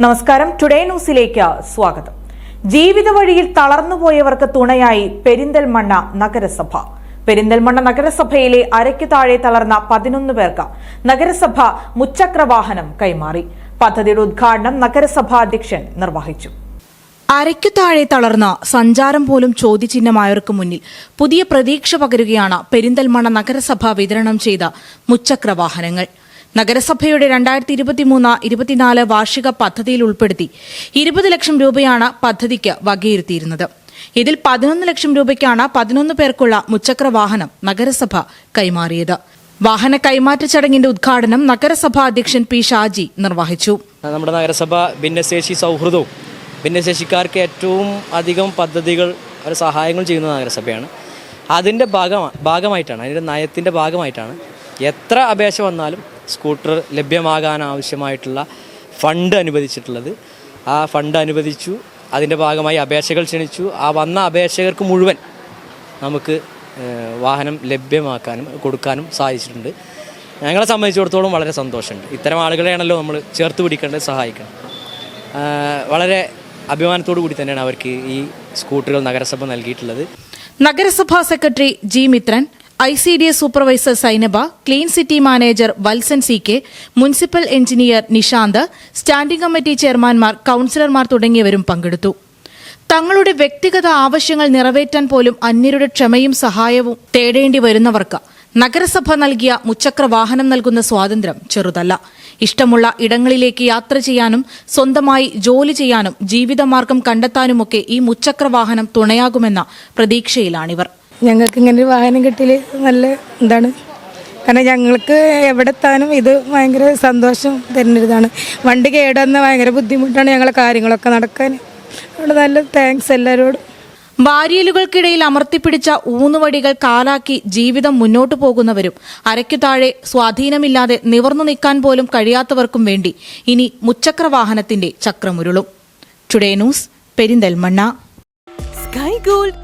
നമസ്കാരം. ടുഡേ ന്യൂസിലേക്ക് സ്വാഗതം. ജീവിത വഴിയിൽ തളർന്നുപോയവർക്ക് തുണയായി പെരിന്തൽമണ്ണ നഗരസഭ. പെരിന്തൽമണ്ണ നഗരസഭയിലെ അരയ്ക്ക് താഴെ തളർന്ന പതിനൊന്ന് പേർക്ക് നഗരസഭ മുച്ചക്രവാഹനം കൈമാറി. പദ്ധതിയുടെ ഉദ്ഘാടനം നഗരസഭാ അധ്യക്ഷൻ നിർവഹിച്ചു. അരയ്ക്കു താഴെ തളർന്ന സഞ്ചാരം പോലും ചോദ്യചിഹ്നമായവർക്ക് മുന്നിൽ പുതിയ പ്രതീക്ഷ പകരുകയാണ് പെരിന്തൽമണ്ണ നഗരസഭ വിതരണം ചെയ്ത മുച്ചക്രവാഹനങ്ങൾ. നഗരസഭയുടെ രണ്ടായിരത്തി ഇരുപത്തിമൂന്ന് ഇരുപത്തിനാല് വാർഷിക പദ്ധതിയിൽ ഉൾപ്പെടുത്തി ഇരുപത് ലക്ഷം രൂപയാണ് പദ്ധതിക്ക് വകയിരുത്തിയിരുന്നത്. ഇതിൽ പതിനൊന്ന് ലക്ഷം രൂപയ്ക്കാണ് പതിനൊന്ന് പേർക്കുള്ള മുച്ചക്ര വാഹനം നഗരസഭ കൈമാറിയത്. വാഹന കൈമാറ്റ ചടങ്ങിന്റെ ഉദ്ഘാടനം നഗരസഭാ അധ്യക്ഷൻ പി ഷാജി നിർവഹിച്ചു. നമ്മുടെ നഗരസഭ ഭിന്നശേഷി സൗഹൃദവും ഭിന്നശേഷിക്കാർക്ക് ഏറ്റവും അധികം പദ്ധതികൾ സഹായങ്ങൾ ചെയ്യുന്ന നഗരസഭയാണ്. അതിന്റെ ഭാഗമാ ഭാഗമായിട്ടാണ് അതിന്റെ നയത്തിന്റെ ഭാഗമായിട്ടാണ് എത്ര അപേക്ഷ വന്നാലും സ്കൂട്ടർ ലഭ്യമാകാൻ ആവശ്യമായിട്ടുള്ള ഫണ്ട് അനുവദിച്ചിട്ടുള്ളത്. ആ ഫണ്ട് അനുവദിച്ചു. അതിന്റെ ഭാഗമായി അപേക്ഷകൾ ക്ഷണിച്ചു. ആ വന്ന അപേക്ഷകർക്ക് മുഴുവൻ നമുക്ക് വാഹനം ലഭ്യമാക്കാനും കൊടുക്കാനും സാധിച്ചിട്ടുണ്ട്. ഞങ്ങളെ സംബന്ധിച്ചിടത്തോളം വളരെ സന്തോഷമുണ്ട്. ഇത്തരം ആളുകളെയാണല്ലോ നമ്മൾ ചേർത്ത് പിടിക്കേണ്ടത് സഹായിക്കണം. വളരെ അഭിമാനത്തോടു കൂടി തന്നെയാണ് അവർക്ക് ഈ സ്കൂട്ടറുകൾ നഗരസഭ നൽകിയിട്ടുള്ളത്. നഗരസഭാ secretary G Mithran I C D S supervisor Sainaba clean city manager Valsan C K municipal engineer Nishanth standing committee ചെയർമാൻമാർ കൌൺസിലർമാർ തുടങ്ങിയവരും പങ്കെടുത്തു. തങ്ങളുടെ വ്യക്തിഗത ആവശ്യങ്ങൾ നിറവേറ്റാൻ പോലും അന്യരുടെ ക്ഷമയും സഹായവും തേടേണ്ടി വരുന്നവർക്ക് നഗരസഭ നൽകിയ മുച്ചക്ര വാഹനം നൽകുന്ന സ്വാതന്ത്ര്യം ചെറുതല്ല. ഇഷ്ടമുള്ള ഇടങ്ങളിലേക്ക് യാത്ര ചെയ്യാനും സ്വന്തമായി ജോലി ചെയ്യാനും ജീവിതമാർഗം കണ്ടെത്താനുമൊക്കെ ഈ മുച്ചക്ര വാഹനം തുണയാകുമെന്ന പ്രതീക്ഷയിലാണിവർ. ഞങ്ങൾക്ക് ഇങ്ങനെ ഒരു വാഹനം കിട്ടിയിൽ നല്ല എന്താണ് കാരണം ഞങ്ങൾക്ക് എവിടെ എത്താനും ഇത് ഭയങ്കര സന്തോഷം തരുന്നൊരിതാണ്. വണ്ടി കേടുവന്ന ഭയങ്കര ബുദ്ധിമുട്ടാണ് ഞങ്ങളെ കാര്യങ്ങളൊക്കെ നടക്കാൻ. അവിടെ നല്ല താങ്ക്സ് എല്ലാവരോടും. വാരിയലുകൾക്കിടയിൽ അമർത്തിപ്പിടിച്ച ഊന്നുവടികൾ കാലാക്കി ജീവിതം മുന്നോട്ടു പോകുന്നവരും അരയ്ക്കു താഴെ സ്വാധീനമില്ലാതെ നിവർന്നു നിൽക്കാൻ പോലും കഴിയാത്തവർക്കും വേണ്ടി ഇനി മുച്ചക്ര വാഹനത്തിന്റെ ചക്രമുരുളും. Today news Perinthalmanna. Sky Gold